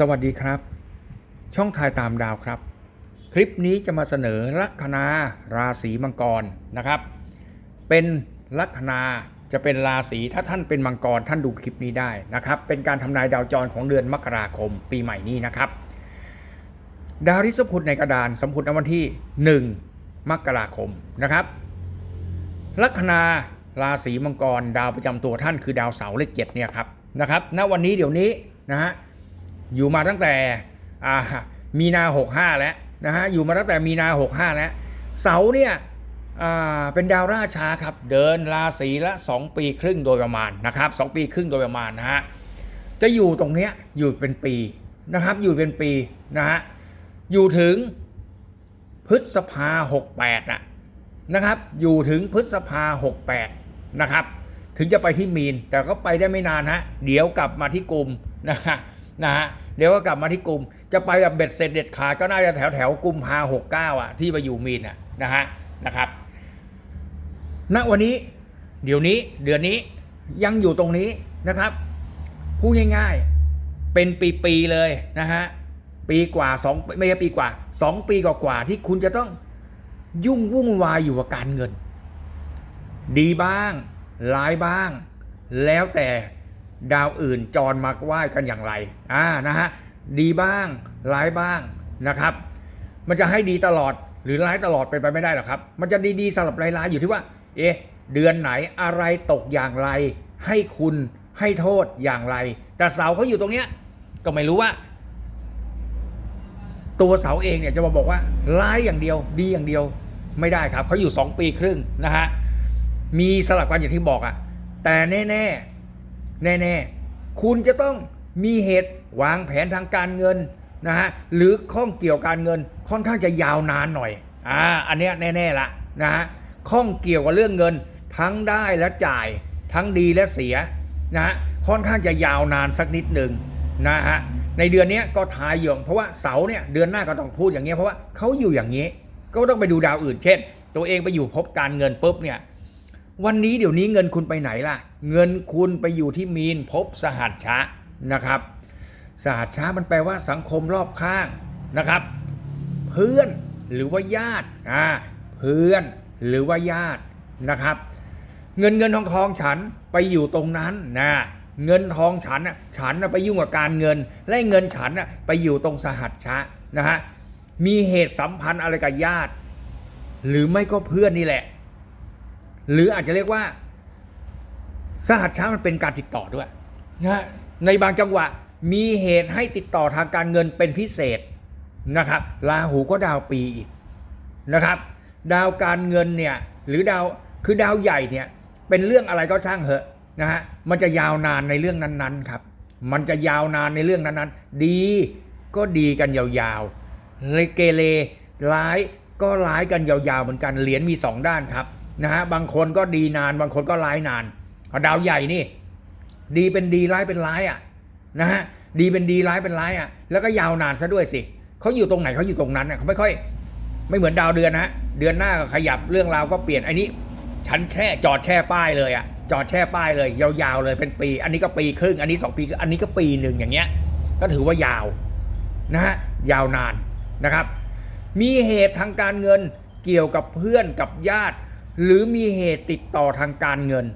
สวัสดีครับ ช่องทายตามดาวครับ คลิปนี้จะมาเสนอลัคนาราศีมังกรนะครับ เป็นลัคนาจะเป็นราศีถ้าท่านเป็นมังกรท่านดูคลิปนี้ได้นะครับ เป็นการทำนายดาวจรของเดือนมกราคมปีใหม่นี้นะครับ ดาวที่สมพุดในกระดานสมพุดในวันที่ 1 มกราคมนะครับลัคนาราศีมังกรดาวประจำตัวท่านคือดาวเสาร์เลขเจ็ดเนี่ยครับนะครับณวันนี้เดี๋ยวนี้นะฮะ อยู่มาตั้งแต่มีนา 65 แล้วนะฮะอยู่มาตั้งแต่มีนา 65 แล้วเสาเนี่ยเป็นดาวราชาครับเดินราศีละ 2 ปีครึ่งโดยประมาณนะครับ2ปีครึ่งโดยประมาณนะฮะจะอยู่ตรงเนี้ยอยู่เป็นปีนะครับอยู่เป็นปีนะฮะอยู่ถึงพฤษภา 68น่ะนะครับอยู่ถึงพฤษภา 68นะครับถึงจะไปที่มีนแต่ก็ไปได้ไม่นานฮะเดี๋ยวกลับมาที่กลุ่มนะฮะ นะฮะเดี๋ยวก็กลับมาที่กลุ่ม จะไปแบบเบ็ดเสร็จเด็ดขาดก็น่าจะแถวแถวกลุ่มภาหกเก้าอะที่ไปอยู่มีนอะนะฮะนะครับณวันนี้เดี๋ยวนี้เดือนนี้ยังอยู่ตรงนี้นะครับพูดง่ายๆเป็นปีๆเลยนะฮะปีกว่าสองไม่ใช่ปีกว่าสองปีกว่าๆที่คุณจะต้องยุ่งวุ่นวายอยู่กับการเงิน ดีบ้างร้ายบ้าง แล้วแต่ ดาวอื่นจรมาไหว้กันอย่างไรอ่านะฮะดีบ้างร้ายบ้างนะครับ มันจะให้ดีตลอดหรือร้ายตลอดเป็นไปไม่ได้หรอกครับ มันจะดีๆสำหรับร้ายๆอยู่ที่ว่า เอ๊ะเดือนไหนอะไรตกอย่างไร ให้คุณให้โทษอย่างไร แต่เสาเขาอยู่ตรงเนี้ยก็ไม่รู้ว่า ตัวเสาเองเนี่ยจะมาบอกว่าร้ายอย่างเดียวดีอย่างเดียวไม่ได้ครับเขาอยู่ 2 ปีครึ่งนะฮะมีสลับกันอย่างที่บอกอะ่ะแต่แน่แน่ แน่ๆ คุณจะต้องมีเหตุวางแผนทางการเงินนะฮะหรือข้องเกี่ยวการเงินค่อนข้างจะยาวนานหน่อยอ่าอันเนี้ยแน่ๆละนะฮะข้องเกี่ยวกับเรื่องเงินทั้งได้และจ่ายทั้งดีและเสียนะฮะค่อนข้างจะยาวนานสักนิดหนึ่งนะฮะในเดือนเนี้ยก็ทายอยู่เพราะว่าเสาเนี่ยเดือนหน้าก็ต้องพูดอย่างเงี้ยเพราะว่าเขาอยู่อย่างนี้ ก็ต้องไปดูดาวอื่นเช่น ตัวเองไปอยู่พบการเงินปุ๊บเนี่ย วันนี้เดี๋ยวนี้เงินคุณไปไหนล่ะ เงินคุณไปอยู่ที่มีนพบสหัสชะนะครับ สหัสชะมันแปลว่าสังคมรอบข้างนะครับ เพื่อนหรือว่าญาติอ่าเพื่อนหรือว่าญาตินะครับ เงินเงินทองทองฉันไปอยู่ตรงนั้นนะเงินทองฉันน่ะฉันน่ะไปยุ่งกับการเงิน และเงินฉันน่ะไปอยู่ตรงสหัสชะนะฮะมีเหตุสัมพันธ์อะไรกับญาติ หรือไม่ก็เพื่อนนี่แหละ หรืออาจจะเรียกว่า สหัสช้ามันเป็นการติดต่อด้วยนะฮะในบางจังหวะมีเหตุให้ติดต่อทางการเงินเป็นพิเศษนะครับราหูก็ดาวปีอีกนะครับ ดาวการเงินเนี่ยหรือดาวคือดาวใหญ่เนี่ยเป็นเรื่องอะไรก็ช่างเหอะนะฮะมันจะยาวนานในเรื่องนั้นๆครับ มันจะยาวนานในเรื่องนั้นๆ ดีก็ดีกันยาวๆเลยเกเรร้ายก็ร้ายกันยาวๆเหมือนกันเหรียญมีสองด้านครับ นะฮะบางคนก็ดีนาน บางคนก็ร้ายนานเอาดาวใหญ่นี่ ดีเป็นดีร้ายเป็นร้ายอะนะฮะดีเป็นดีร้ายเป็นร้ายอะแล้วก็ยาวนานซะด้วยสิเขาอยู่ตรงไหนเขาอยู่ตรงนั้นอะเขาไม่ค่อย ไม่เหมือนดาวเดือนนะฮะเดือนหน้าก็ขยับเรื่องราวก็เปลี่ยนอันนี้ฉันแช่จอดแช่ป้ายเลยอะจอดแช่ป้ายเลย ยาวๆเลยเป็นปี อันนี้ก็ปีครึ่ง อันนี้สองปีอันนี้ก็ปีหนึ่งอย่างเงี้ย ก็ถือว่ายาวนะฮะยาวนานนะครับ มีเหตุทางการเงินเกี่ยวกับเพื่อนกับญาติ หรือมีเหตุติดต่อทางการเงิน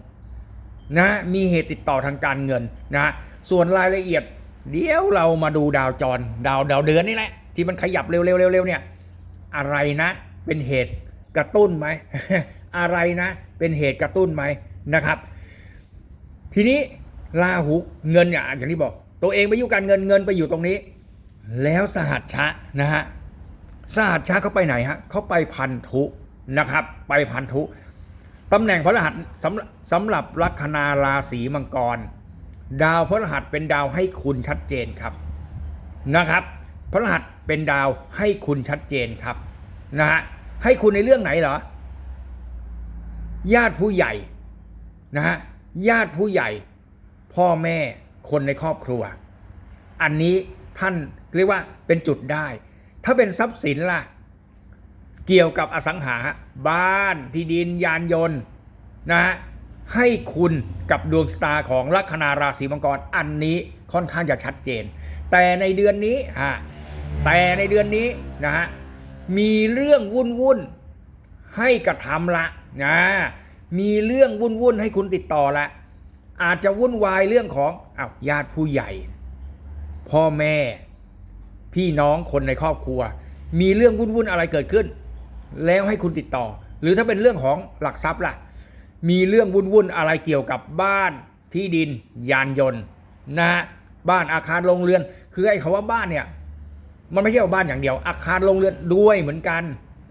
นะมีเหตุติดต่อทางการเงินนะส่วนรายละเอียด เดี๋ยวเรามาดูดาวจร ดาวดาวเดือนนี่แหละที่มันขยับเร็วๆเร็วๆเนี่ยอะไรนะเป็นเหตุกระตุ้นไหมอะไรนะเป็นเหตุกระตุ้นไหมนะครับ ทีนี้ลาหูเงินอย่างที่บอก ตัวเองไปอยู่การเงินเงินไปอยู่ตรงนี้ แล้วสหัสชะนะฮะสหัสชะเขาไปไหนฮะเขาไปพันธุ นะครับ ไปพันธุตำแหน่งพระรหัสสำสำหรับลัคนาราศีมังกร ดาวพระรหัสเป็นดาวให้คุณชัดเจนครับนะครับ พระรหัสเป็นดาวให้คุณชัดเจนครับนะฮะให้คุณในเรื่องไหนเหรอ ญาติผู้ใหญ่นะฮะญาติผู้ใหญ่ พ่อแม่คนในครอบครัว อันนี้ท่านเรียกว่าเป็นจุดได้ ถ้าเป็นทรัพย์สินล่ะ เกี่ยวกับอสังหาบ้านที่ดินยานยนต์นะฮะให้คุณกับดวงสตาร์ของลัคนาราศีมังกรอันนี้ค่อนข้างจะชัดเจน แต่ในเดือนนี้ฮะแต่ในเดือนนี้นะฮะมีเรื่องวุ่นวุ่นให้กระทำละนะมีเรื่องวุ่นวุ่นให้คุณติดต่อละ อาจจะวุ่นวายเรื่องของอ้าวญาติผู้ใหญ่ พ่อแม่ พี่น้องคนในครอบครัว มีเรื่องวุ่นวุ่นอะไรเกิดขึ้น แล้วให้คุณติดต่อ หรือถ้าเป็นเรื่องของหลักทรัพย์ล่ะ มีเรื่องวุ่นๆอะไรเกี่ยวกับบ้านที่ดิน ยานยนต์นะฮะบ้านอาคารโรงเรือน คือไอ้คาว่าบ้านเนี่ยมันไม่ใช่ว่าบ้านอย่างเดียว อาคารโรงเรือนด้วยเหมือนกัน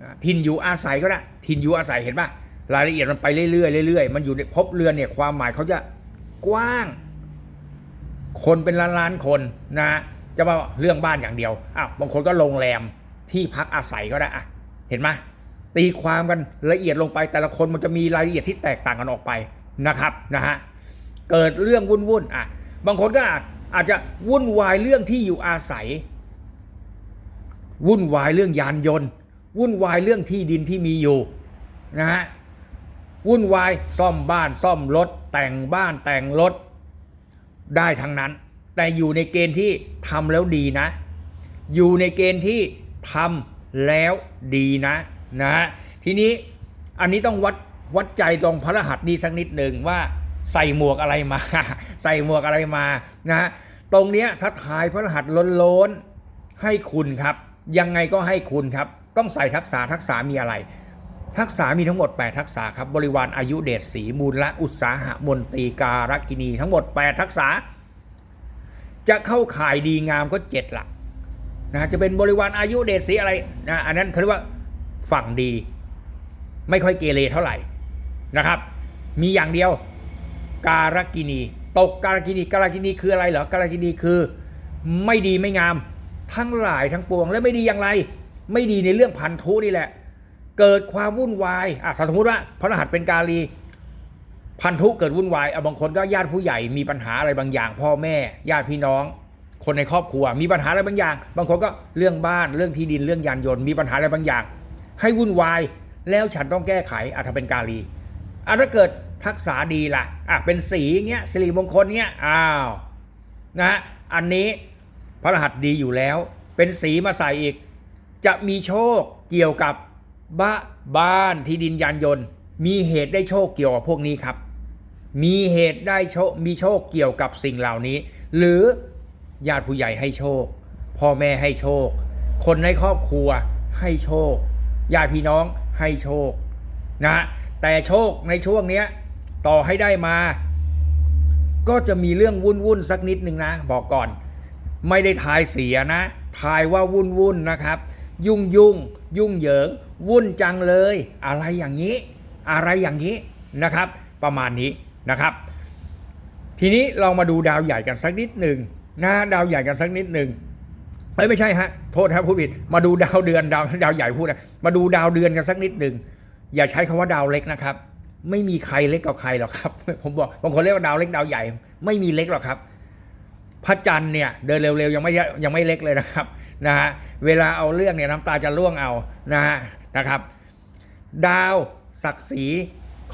อ่าถิ่นอยู่อาศัยก็ได้ถิ่นอยู่อาศัยเห็นปะรายละเอียดมันไปเรื่อยๆเรื่อยๆมันอยู่ในภพเรือนเนี่ยความหมายเขาจะกว้าง คนเป็นล้านล้านๆคนนะฮะจะมาเรื่องบ้านอย่างเดียวอ้าวบางคนก็โรงแรมที่พักอาศัยก็ได้อะ เห็นไหมตีความกันละเอียดลงไปแต่ละคนมันจะมีรายละเอียดที่แตกต่างกันออกไปนะครับนะฮะเกิดเรื่องวุ่นวุ่นอะบางคนก็อาจอาจจะวุ่นวายเรื่องที่อยู่อาศัย วุ่นวายเรื่องยานยนต์ วุ่นวายเรื่องที่ดินที่มีอยู่นะฮะวุ่นวายซ่อมบ้านซ่อมรถ แต่งบ้านแต่งรถได้ทั้งนั้น แต่อยู่ในเกณฑ์ที่ทำแล้วดีนะ อยู่ในเกณฑ์ที่ทำ แล้วดีนะนะฮะทีนี้อันนี้ต้องวัดวัดใจตรงพระรหัสนี้สักนิดหนึ่งว่าใส่หมวกอะไรมา ใส่หมวกอะไรมานะฮะตรงเนี้ยถ้าทายพระรหัสล้นๆให้คุณครับ ยังไงก็ให้คุณครับ ต้องใส่ทักษะทักษะมีอะไร ทักษะมีทั้งหมด 8 ทักษะครับบริวารอายุเดชศรีมูลละอุตสาหะมนตรีการกินีทั้งหมด 8 ทักษะจะเข้าข่ายดีงามก็เจ็ดหลัก นะจะเป็นบริวารอายุเดชศรีอะไรนะอันนั้นเขาเรียกว่าฝั่งดี ไม่ค่อยเกเรเท่าไหร่นะครับ มีอย่างเดียวการกินีตกการกินีการกินีคืออะไรเหรอการกินีคือไม่ดีไม่งามทั้งหลายทั้งปวงและไม่ดีอย่างไร ไม่ดีในเรื่องพันธุนี่แหละ เกิดความวุ่นวายอะสมมติว่าพระรหัสเป็นกาลีพันธุเกิดวุ่นวายอะบางคนก็ญาติผู้ใหญ่มีปัญหาอะไรบางอย่าง พ่อแม่ญาติพี่น้อง คนในครอบครัว มีปัญหาอะไรบางอย่าง บางคนก็เรื่องบ้านเรื่องที่ดินเรื่องยานยนต์มีปัญหาอะไรบางอย่าง ให้วุ่นวายแล้วฉันต้องแก้ไขอะถ้าเป็นกาลีอะถ้าเกิดทักษะดีล่ะอะเป็นสีเงี้ยสิริมงคลเงี้ยอ้าวนะฮะอันนี้พระรหัสดีอยู่แล้ว เป็นสีมาใส่อีก จะมีโชคเกี่ยวกับบ้าบ้านที่ดินยานยนต์ มีเหตุได้โชคเกี่ยวกับพวกนี้ครับ มีเหตุได้โชคมีโชคเกี่ยวกับสิ่งเหล่านี้ หรือ ญาติผู้ใหญ่ให้โชค พ่อแม่ให้โชค คนในครอบครัวให้โชค ญาติพี่น้องให้โชคนะแต่โชคในช่วงเนี้ยต่อให้ได้มา ก็จะมีเรื่องวุ่นวุ่นสักนิดหนึ่งนะ บอกก่อน ไม่ได้ทายเสียนะ ทายว่าวุ่นวุ่นนะครับ ยุ่งยุ่งยุ่งเหยิง วุ่นจังเลย อะไรอย่างนี้ อะไรอย่างนี้นะครับ ประมาณนี้นะครับ ทีนี้เรามาดูดาวใหญ่กันสักนิดหนึ่ง นะดาวใหญ่กันสักนิดหนึ่งเอ้ยไม่ใช่ฮะโทษครับผู้ผิดมาดูดาวเดือนดาวดาวใหญ่พูดนะมาดูดาวเดือนกันสักนิดหนึ่งอย่าใช้คำว่าดาวเล็กนะครับ ไม่มีใครเล็กกว่าใครหรอกครับ ผมบอกบางคนเรียกว่าดาวเล็กดาวใหญ่ ไม่มีเล็กหรอกครับ พระจันทร์เนี่ยเดินเร็วๆยังไม่ยังไม่เล็กเลยนะครับนะฮะเวลาเอาเรื่องเนี่ยน้ำตาจะร่วงเอานะฮะนะครับ ดาวศักดิ์ศรี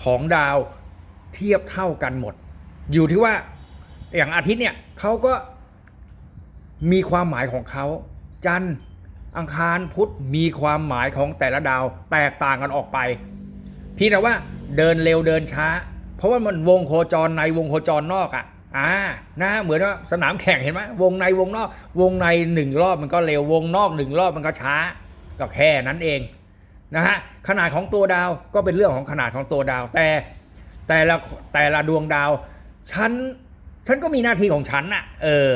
ของดาวเทียบเท่ากันหมด อยู่ที่ว่าอย่างอาทิตย์เนี่ยเขาก็ มีความหมายของเขา จันทร์อังคารพุธมีความหมายของแต่ละดาวแตกต่างกันออกไปเพี่แต่ว่าเดินเร็วเดินช้า เพราะว่ามันวงโคจรในวงโคจรนอกอะ่ะอ่านะเหมือนว่าสนามแข่งเห็นไหมวงในวงนอก วงในหนึ่งรอบมันก็เร็ววงนอกหนึ่งรอบมันก็ช้าก็แค่นั้นเองนะฮะขนาดของตัวดาวก็เป็นเรื่องของขนาดของตัวดาว แต่แต่ละแต่ละดวงดาวฉันฉันก็มีหน้าที่ของฉันน่ะเออ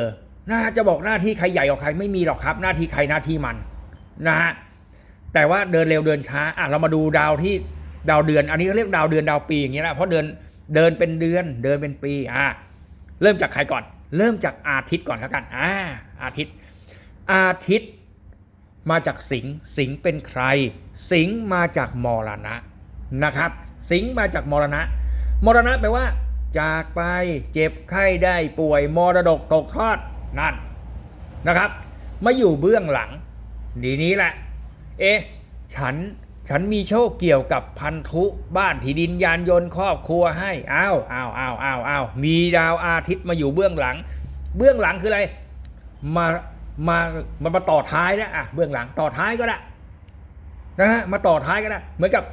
นะจะบอกหน้าที่ใครใหญ่กว่าใครไม่มีหรอกครับ หน้าที่ใครหน้าที่มันนะฮะแต่ว่าเดินเร็วเดินช้าอะเรามาดูดาวที่ดาวเดือน อันนี้เขาเรียกดาวเดือนดาวปีอย่างเงี้ยนะเพราะเดินเดินเป็นเดือนเดินเป็นปีอะเริ่มจากใครก่อน เริ่มจากอาทิตย์ก่อนแล้วกันอ่าอาทิตย์ อาทิตย์มาจากสิงสิงเป็นใคร สิงมาจากมรณะนะครับ สิงมาจากมรณะ มรณะแปลว่า จากไปเจ็บไข้ได้ป่วยมรดกตกทอด นั่นนะครับมาอยู่เบื้องหลังดีนี้แหละ เอ๊ะฉันฉันมีโชคเกี่ยวกับพันธุบ้านที่ดินยานยนต์ครอบครัวให้อ้าวอ้าวอ้าวอ้าวอ้าวมีดาวอาทิตย์มาอยู่เบื้องหลัง เบื้องหลังคืออะไร มามามามาต่อท้ายนะอะเบื้องหลังต่อท้ายก็ได้นะฮะมาต่อท้ายก็ได้เหมือนกับ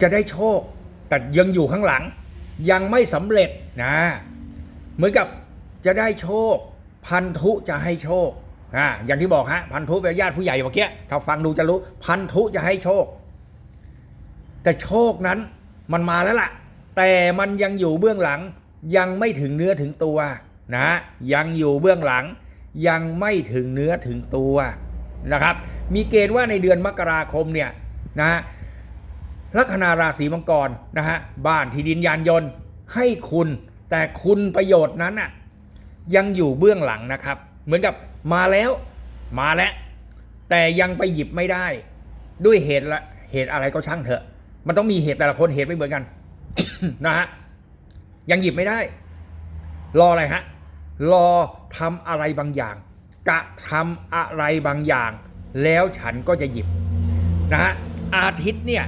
จะได้โชค แต่ยังอยู่ข้างหลัง ยังไม่สำเร็จนะ เหมือนกับ จะได้โชค พันธุจะให้โชคอ่าอย่างที่บอกฮะพันธุเป็นญาติผู้ใหญ่เมื่อกี้ถ้าฟังดูจะรู้ พันธุจะให้โชค แต่โชคนั้นมันมาแล้วล่ะ แต่มันยังอยู่เบื้องหลัง ยังไม่ถึงเนื้อถึงตัวนะยังอยู่เบื้องหลัง ยังไม่ถึงเนื้อถึงตัวนะครับ มีเกณฑ์ว่าในเดือนมกราคมเนี่ยนะฮะลัคนาราศีมังกรนะฮะบ้านที่ดินยานยนต์ให้คุณแต่คุณประโยชน์นั้นน่ะ ยังอยู่เบื้องหลังนะครับ เหมือนกับมาแล้วมาแล้วแต่ยังไปหยิบไม่ได้ ด้วยเหตุละเหตุอะไรก็ช่างเถอะ มันต้องมีเหตุแต่ละคนเหตุไม่เหมือนกันนะฮะยังหยิบไม่ได้ รออะไรฮะรอทำอะไรบางอย่าง กะทำอะไรบางอย่าง แล้วฉันก็จะหยิบนะฮะอาทิตย์เนี่ย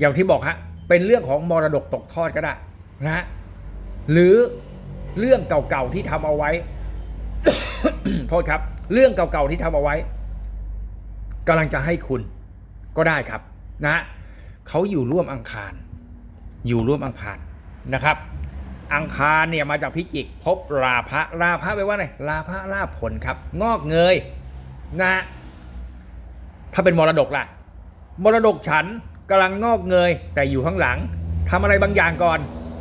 อย่างที่บอกฮะเป็นเรื่องของมรดกตกทอดก็ได้นะฮะหรือ เรื่องเก่าๆที่ทำเอาไว้ โทษครับ เรื่องเก่าๆที่ทำเอาไว้กำลังจะให้คุณก็ได้ครับนะเขาอยู่ร่วมอังคาร อยู่ร่วมอังคารนะครับ อังคารเนี่ยมาจากพิจิกพบราพะราพะแปลว่าไรราพะลาผลครับ งอกเงยนะถ้าเป็นมรดกล่ะ มรดกฉันกำลังงอกเงยแต่อยู่ข้างหลังทำอะไรบางอย่างก่อน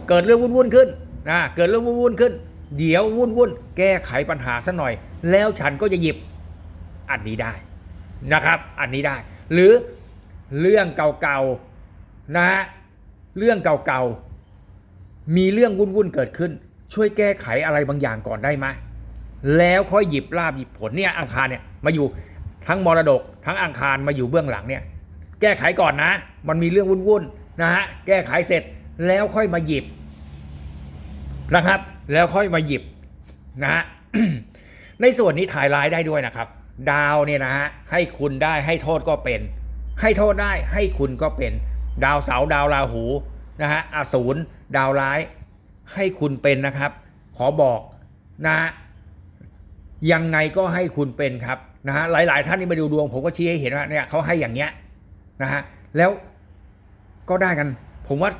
เกิดเรื่องวุ่นๆขึ้น นะเกิดเรื่องวุ่นขึ้น เดี๋ยววุ่นๆแก้ไขปัญหาซะหน่อย แล้วฉันก็จะหยิบอันนี้ได้นะครับ อันนี้ได้ หรือเรื่องเก่าๆนะฮะเรื่องเก่าๆมีเรื่องวุ่นๆเกิดขึ้น ช่วยแก้ไขอะไรบางอย่างก่อนได้ไหมแล้วค่อยหยิบลาบหยิบผลเนี่ยอังคารเนี่ยมาอยู่ทั้งมรดก ทั้งอังคารมาอยู่เบื้องหลังเนี่ยแก้ไขก่อนนะ มันมีเรื่องวุ่นๆนะฮะแก้ไขเสร็จแล้วค่อยมาหยิบ นะครับ แล้วค่อยมาหยิบนะฮะในส่วนนี้ถ่ายร้ายได้ด้วยนะครับ ดาวเนี่ยนะฮะให้คุณได้ให้โทษก็เป็น ให้โทษได้ให้คุณก็เป็น ดาวเสาดาวราหูนะฮะอสูรดาวร้าย ให้คุณเป็นนะครับ ขอบอกนะฮะยังไงก็ให้คุณเป็นครับนะฮะหลาย ๆ ท่านที่มาดูดวงผมก็ชี้ให้เห็นว่าเนี่ยเขาให้อย่างเงี้ยนะฮะแล้วก็ได้กัน ผมว่า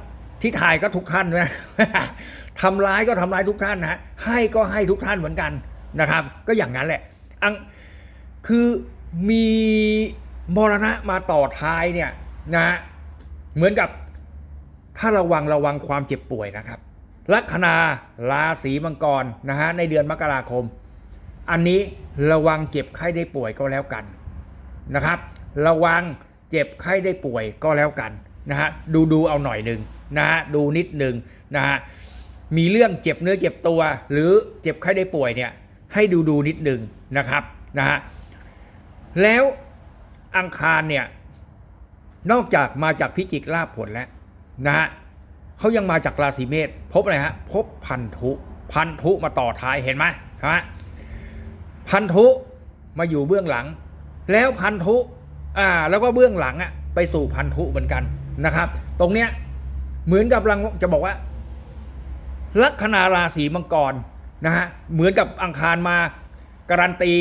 ที่ถ่ายก็ทุกท่านนะทำร้ายก็ทำร้ายทุกท่านนะฮะให้ก็ให้ทุกท่านเหมือนกันนะครับ ก็อย่างนั้นแหละอังคือมีมรณะมาต่อท้ายเนี่ยนะฮะเหมือนกับถ้าระวังระวังความเจ็บป่วยนะครับลัคนาราศีมังกรนะฮะในเดือนมกราคม อันนี้ระวังเจ็บไข้ได้ป่วยก็แล้วกันนะครับ ระวังเจ็บไข้ได้ป่วยก็แล้วกันนะฮะดูดูเอาหน่อยหนึ่ง นะฮะดูนิดหนึ่งนะฮะมีเรื่องเจ็บเนื้อเจ็บตัว หรือเจ็บไข้ได้ป่วยเนี่ยให้ดูดูนิดหนึ่งนะครับนะฮะแล้วอังคารเนี่ยนอกจากมาจากพิจิกลาภผลแล้วนะฮะเขายังมาจากราศีเมษพบอะไรฮะพบพันธุพันธุมาต่อท้ายเห็นไหมฮะพันธุมาอยู่เบื้องหลัง แล้วพันธุอ่าแล้วก็เบื้องหลังอะไปสู่พันธุเหมือนกันนะครับ ตรงเนี้ย เหมือนกับลังจะบอกว่า ลัคนาราศีมังกรนะฮะเหมือนกับอังคารมาการันตี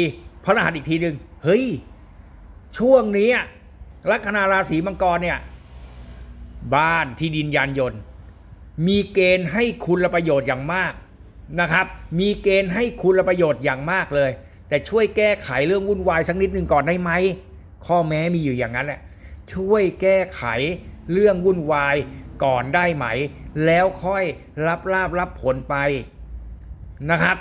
พระรหัสอีกทีหนึ่งเฮ้ย ช่วงนี้ลัคนาราศีมังกรเนี่ยบ้านที่ดินยานยนต์ มีเกณฑ์ให้คุณประโยชน์อย่างมากนะครับ มีเกณฑ์ให้คุณประโยชน์อย่างมากเลย แต่ช่วยแก้ไขเรื่องวุ่นวายสักนิดหนึ่งก่อนได้ไหมข้อแม้มีอยู่อย่างนั้นแหละช่วยแก้ไข เรื่องวุ่นวายก่อนได้ไหม แล้วค่อยรับลาบรับผลไปนะครับ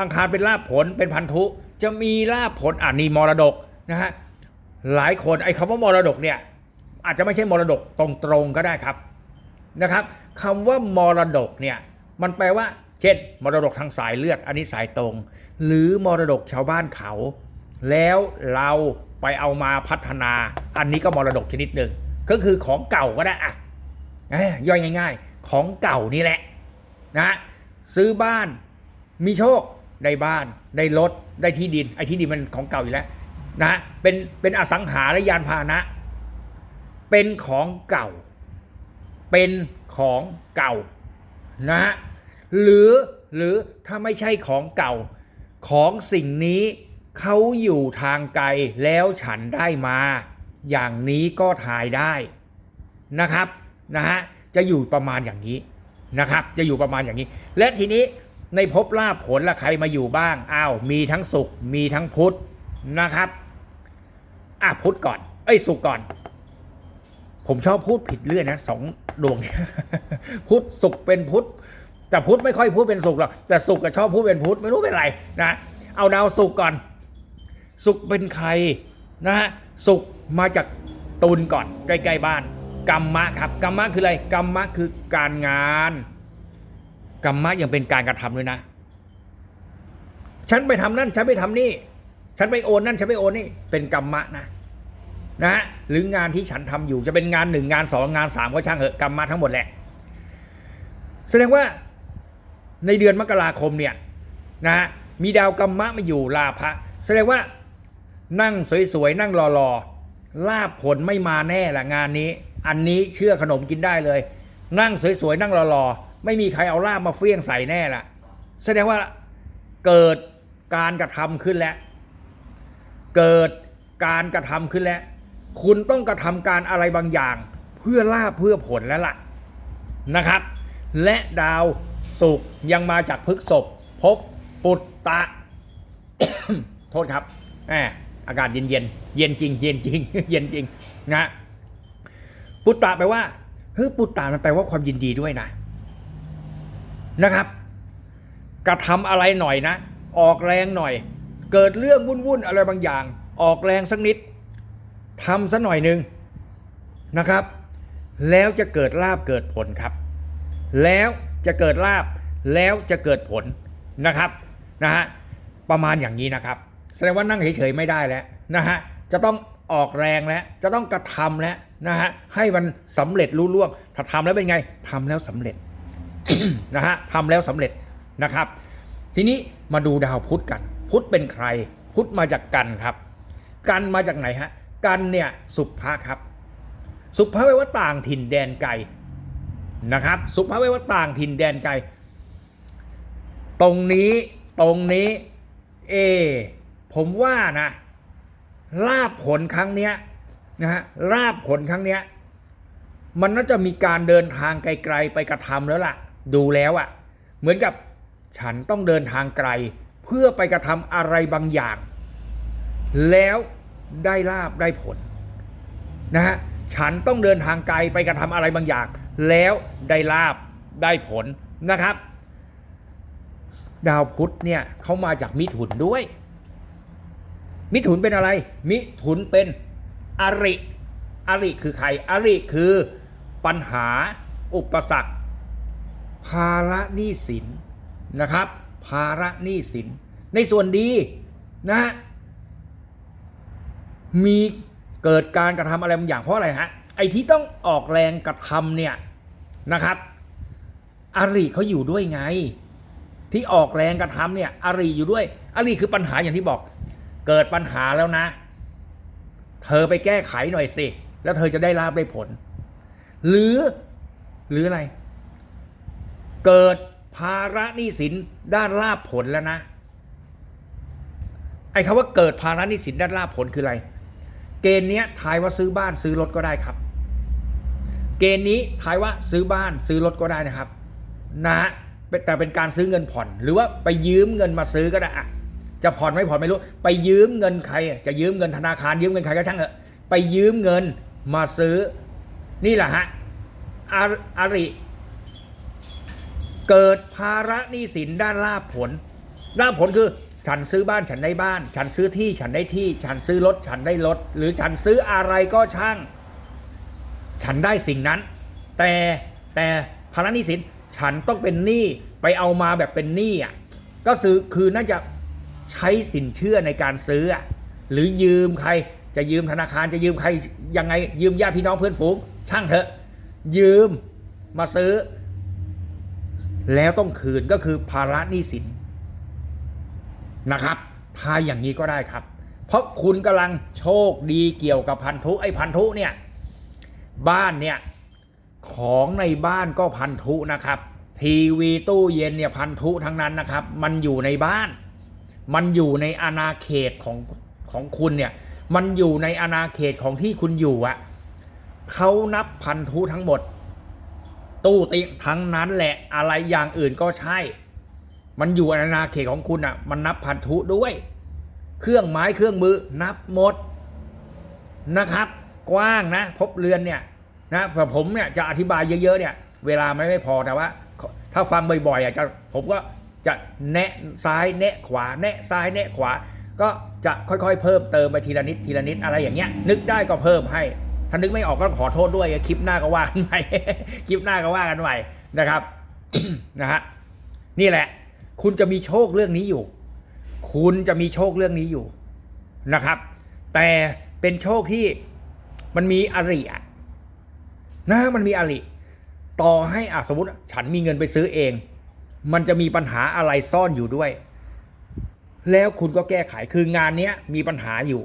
อังคารเป็นลาบผลเป็นพันธุ จะมีลาบผลอ่านี่มรดกนะฮะหลายคนไอ้คำว่ามรดกเนี่ยอาจจะไม่ใช่มรดกตรงๆก็ได้ครับนะครับคำว่ามรดกเนี่ยมันแปลว่า เช่น มรดกทางสายเลือด อันนี้สายตรง หรือมรดกชาวบ้านเขา แล้วเราไปเอามาพัฒนา อันนี้ก็มรดกชนิดหนึ่ง ก็คือของเก่าก็ได้อะย่อยง่าย ๆ ของเก่านี่แหละนะซื้อบ้านมีโชคได้บ้านได้รถได้ที่ดินไอ้ที่ดินมันของเก่าอยู่แล้วนะเป็นเป็นอสังหาและยานพาหนะ เป็นของเก่า เป็นของเก่านะหรือหรือถ้าไม่ใช่ของเก่าของสิ่งนี้เขาอยู่ทางไกลแล้วฉันได้มา อย่างนี้ก็ทายได้นะครับนะฮะจะอยู่ประมาณอย่างนี้นะครับ จะอยู่ประมาณอย่างนี้ และทีนี้ในภพลาภผลละใครมาอยู่บ้างอ้าวมีทั้งสุขมีทั้งพุทธนะครับอะพุทธก่อนเอ้ยสุขก่อน ผมชอบพูดผิดเรื่อยนะสองดวงนี่ยพุทธสุขเป็นพุทธแต่พุทธไม่ค่อยพูดเป็นสุขหรอกแต่สุขก็ชอบพูดเป็นพุทธไม่รู้เป็นไรนะเอาดาวสุขก่อน สุขเป็นใครนะฮะสุข มาจากตุลก่อนใกล้ๆบ้านกรรมะครับกรรมะคืออะไรกรรมะคือการงานกรรมะยังเป็นการกระทำด้วยนะ ฉันไปทำนั่นฉันไปทำนี่ ฉันไปโอนนั่นฉันไปโอนนี่เป็นกรรมะนะนะฮะหรืองานที่ฉันทำอยู่จะเป็นงานหนึ่งงานสองงานสามก็ช่างเหอะกรรมะทั้งหมดแหละ แสดงว่าในเดือนมกราคมเนี่ยนะฮะมีดาวกรรมะมาอยู่ลาภะแสดงว่านั่งสวยๆนั่งรอๆ ลาบผลไม่มาแน่ละงานนี้ อันนี้เชื่อขนมกินได้เลย นั่งสวยๆนั่งรอๆไม่มีใครเอาลาบมาเฟี้ยงใส่แน่ละแสดงว่าเกิดการกระทำขึ้นแล้ว เกิดการกระทำขึ้นแล้ว คุณต้องกระทำการอะไรบางอย่าง เพื่อลาบเพื่อผลแล้วล่ะนะครับ และดาวศุกร์ยังมาจากพฤกษภพบปุตตะ โทษครับแหม อากาศเย็นเย็นเย็นจริง เย็นจริง เย็นจริงนะปุตตะแปลว่าเฮ้ยปุตตะมันแปลว่าความยินดีด้วยนะนะครับ กระทำอะไรหน่อยนะ ออกแรงหน่อย เกิดเรื่องวุ่นๆอะไรบางอย่าง ออกแรงสักนิดทำซะหน่อยหนึ่งนะครับ แล้วจะเกิดลาบเกิดผลครับ แล้วจะเกิดลาบแล้วจะเกิดผลนะครับนะฮะประมาณอย่างนี้นะครับ แสดงว่านั่งเฉยๆไม่ได้แล้วนะฮะจะต้องออกแรงแล้วจะต้องกระทำแล้วนะฮะให้มันสำเร็จรุ่ล่วง ถ้าทำแล้วเป็นไงทำแล้วสำเร็จนะฮะทำแล้วสำเร็จนะครับ ทีนี้มาดูดาวพุธกัน พุธเป็นใคร พุธมาจากกันครับ กันมาจากไหนฮะกันเนี่ยสุภะครับ สุภะแปลว่าต่างถิ่นแดนไกลนะครับ สุภะแปลว่าต่างถิ่นแดนไกล ตรงนี้ตรงนี้ เอ ผมว่านะลาบผลครั้งเนี้ยนะฮะลาบผลครั้งเนี้ยมันน่าจะมีการเดินทางไกลๆไปกระทำแล้วล่ะ ดูแล้วอะ่ะ เหมือนกับฉันต้องเดินทางไกล เพื่อไปกระทำอะไรบางอย่าง แล้วได้ลาบได้ผลนะฮะฉันต้องเดินทางไกลไปกระทำอะไรบางอย่าง แล้วได้ลาบได้ผลนะครับ ดาวพุธเนี่ยเขามาจากมิถุนด้วย มิถุนเป็นอะไร มิถุนเป็นอริอริคือใครอริคือปัญหาอุปสรรค ภาระหนี้สินนะครับ ภาระหนี้สิน ในส่วนดีนะมีเกิดการกระทำอะไรบางอย่างเพราะอะไรฮะไอ้ที่ต้องออกแรงกระทำเนี่ยนะครับอริเขาอยู่ด้วยไง ที่ออกแรงกระทำเนี่ยอริอยู่ด้วยอริคือปัญหาอย่างที่บอก เกิดปัญหาแล้วนะ เธอไปแก้ไขหน่อยสิ แล้วเธอจะได้ลาบได้ผล หรือหรืออะไร เกิดภาระหนี้สินด้านลาบผลแล้วนะ ไอ้คำว่าเกิดภาระหนี้สินด้านลาบผลคืออะไร เกณฑ์เนี้ยทายว่าซื้อบ้านซื้อรถก็ได้ครับ เกณฑ์นี้ทายว่าซื้อบ้านซื้อรถก็ได้นะครับ นะฮะแต่เป็นการซื้อเงินผ่อน หรือว่าไปยืมเงินมาซื้อก็ได้อะ จะผ่อนไม่ผ่อนไม่รู้ ไปยืมเงินใคร จะยืมเงินธนาคารยืมเงินใครก็ช่างเถอะไปยืมเงินมาซื้อ นี่แหละฮะอาอาริเกิดภาระหนี้สินด้านลาภผลลาภผลคือ ฉันซื้อบ้านฉันได้บ้าน ฉันซื้อที่ฉันได้ที่ ฉันซื้อรถฉันได้รถ หรือฉันซื้ออะไรก็ช่าง ฉันได้สิ่งนั้น แต่แต่ภาระหนี้สินฉันต้องเป็นหนี้ไปเอามาแบบเป็นหนี้อะก็ซื้อคือน่าจะ ใช้สินเชื่อในการซื้อ หรือยืมใครจะยืมธนาคารจะยืมใครยังไงยืมญาติพี่น้องเพื่อนฝูง ช่างเถอะ ยืมมาซื้อ แล้วต้องคืนก็คือภาระหนี้สินนะครับทายอย่างนี้ก็ได้ครับ เพราะคุณกำลังโชคดีเกี่ยวกับพันธุไอ้พันธุเนี่ยบ้านเนี่ยของในบ้านก็พันธุนะครับ ทีวีตู้เย็นเนี่ยพันธุทั้งนั้นนะครับ มันอยู่ในบ้าน มันอยู่ในอาณาเขตของของคุณเนี่ย มันอยู่ในอาณาเขตของที่คุณอยู่อะเขานับพันธุทั้งหมด ตู้ติทั้งนั้นแหละอะไรอย่างอื่นก็ใช่ มันอยู่อาณาเขตของคุณอะมันนับพันธุด้วย เครื่องไม้เครื่องมือนับหมดนะครับ กว้างนะ พบเรือนเนี่ยนะเผื่ผมเนี่ยจะอธิบายเยอะๆเนี่ย เวลาไม่ไม่พอแต่ว่า ถ้าฟังบ่อยๆอะจะผมก็ จะแนะซ้ายแนะขวาแนะซ้ายแนะขวา ก็จะค่อยๆ เพิ่มเติมไปทีละนิดทีละนิดอะไรอย่างเงี้ย นึกได้ก็เพิ่มให้ ถ้านึกไม่ออกก็ขอโทษด้วยคลิปหน้าก็ว่ากันใหม่คลิปหน้าก็ว่ากันใหม่นะครับนะฮะนี่แหละ คุณจะมีโชคเรื่องนี้อยู่ คุณจะมีโชคเรื่องนี้อยู่นะครับ แต่เป็นโชคที่มันมีอริอะนะมันมีอริต่อให้อะสมมติ ฉันมีเงินไปซื้อเอง มันจะมีปัญหาอะไรซ่อนอยู่ด้วย แล้วคุณก็แก้ไขคืองานนี้มีปัญหาอยู่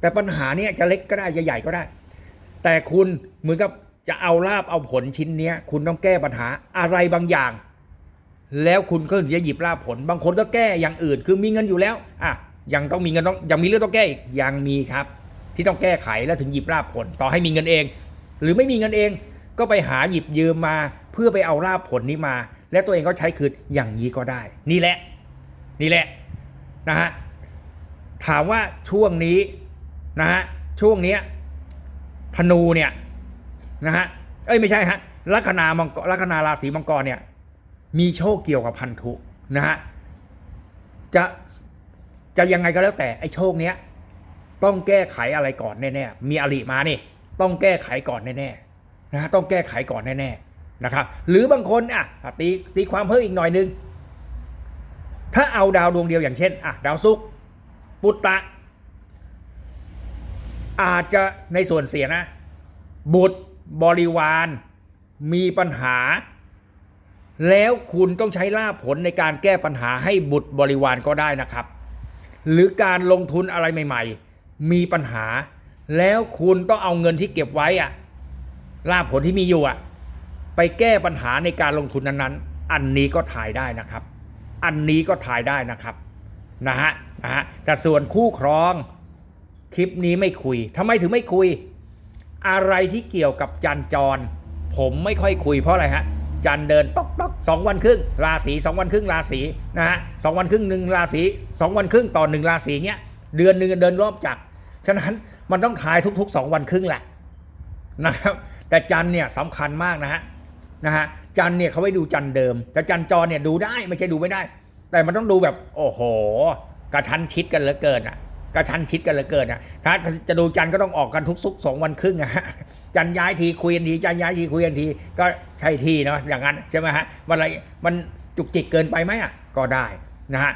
แต่ปัญหาเนี้ยจะเล็กก็ได้จะใหญ่ก็ได้ แต่คุณเหมือนกับจะเอาลาบเอาผลชิ้นเนี้ย คุณต้องแก้ปัญหาอะไรบางอย่าง แล้วคุณก็ถึงจะหยิบลาบผล บางคนก็แก้อย่างอื่น คือมีเงินอยู่แล้วอะยังต้องมีเงินต้องยังมีเรื่องต้องแก้อีกยังมีครับ ที่ต้องแก้ไขแล้วถึงหยิบลาบผล ต่อให้มีเงินเอง หรือไม่มีเงินเอง ก็ไปหาหยิบยืมมา เพื่อไปเอาลาบผลนี้มา และตัวเองก็ใช้คืนอย่างนี้ก็ได้ นี่แหละ นี่แหละนะฮะถามว่าช่วงนี้นะฮะช่วงเนี้ยธนูเนี่ยนะฮะเอ้ยไม่ใช่ฮะลัคนามังกรลัคนาราศีมังกรเนี่ยมีโชคเกี่ยวกับพันธุนะฮะจะจะยังไงก็แล้วแต่ไอ้โชคเนี้ยต้องแก้ไขอะไรก่อนแน่ๆมีอริมานี่ต้องแก้ไขก่อนแน่ๆนะฮะต้องแก้ไขก่อนแน่ๆ นะครับหรือบางคนอะตีตีความเพิ่มอีกหน่อยนึง ถ้าเอาดาวดวงเดียวอย่างเช่นอะดาวศุกร์ปุตตะ อาจจะในส่วนเสียนะ บุตรบริวาร มีปัญหา แล้วคุณต้องใช้ล่าผลในการแก้ปัญหาให้บุตรบริวารก็ได้นะครับ หรือการลงทุนอะไรใหม่ ๆ มีปัญหา แล้วคุณต้องเอาเงินที่เก็บไว้อะล่าผลที่มีอยู่อะ ไปแก้ปัญหาในการลงทุนนั้นๆ อันนี้ก็ถ่ายได้นะครับ อันนี้ก็ถ่ายได้นะครับนะฮะนะฮะแต่ส่วนคู่ครองคลิปนี้ไม่คุยทำไมถึงไม่คุย อะไรที่เกี่ยวกับจันจร ผมไม่ค่อยคุยเพราะอะไรฮะจันเดินต๊อกต๊อกสองวันครึ่งราศีสองวันครึ่งราศีนะฮะสองวันครึ่งหนึ่งราศีสองวันครึ่งต่อหนึ่งราศีเนี้ยเดือนหนึ่งเดินรอบจักรฉะนั้นมันต้องทายทุกๆสองวันครึ่งแหละนะครับแต่จันเนี่ยสำคัญมากนะฮะ นะฮะจันเนี่ยเขาไว้ดูจันเดิม แต่จันจรเนี่ยดูได้ไม่ใช่ดูไม่ได้ แต่มันต้องดูแบบโอ้โห กระชั้นชิดกันเหลือเกินอะกระชั้นชิดกันเหลือเกินอะถ้าจะดูจันก็ต้องออกกันทุกสุกสองวันครึ่งอะฮะจันย้ายทีคุยกันทีจันย้ายทีคุยกันทีก็ใช่ที่เนาะอย่างนั้นใช่ไหมฮะมันอะไรมันจุกจิกเกินไปไหมอะก็ได้นะฮะ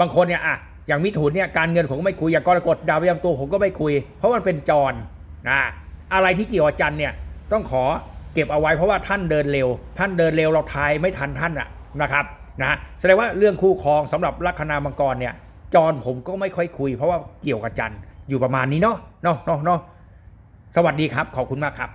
บางคนเนี่ยอะอย่างมิถุนเนี่ยการเงินผมก็ไม่คุยอย่างกรกฎดาวประจำตัวผมก็ไม่คุย เพราะมันเป็นจรนะอะไรที่เกี่ยวกับจันเนี่ยต้องขอ เก็บเอาไว้เพราะว่าท่านเดินเร็ว ท่านเดินเร็วเราทายไม่ทันท่านอะนะครับนะแสดงว่าเรื่องคู่ครองสำหรับลัคนามังกรเนี่ยจรผมก็ไม่ค่อยคุย เพราะว่าเกี่ยวกับจันอยู่ประมาณนี้เนาะเนาะเนาะเนาะสวัสดีครับ ขอบคุณมากครับ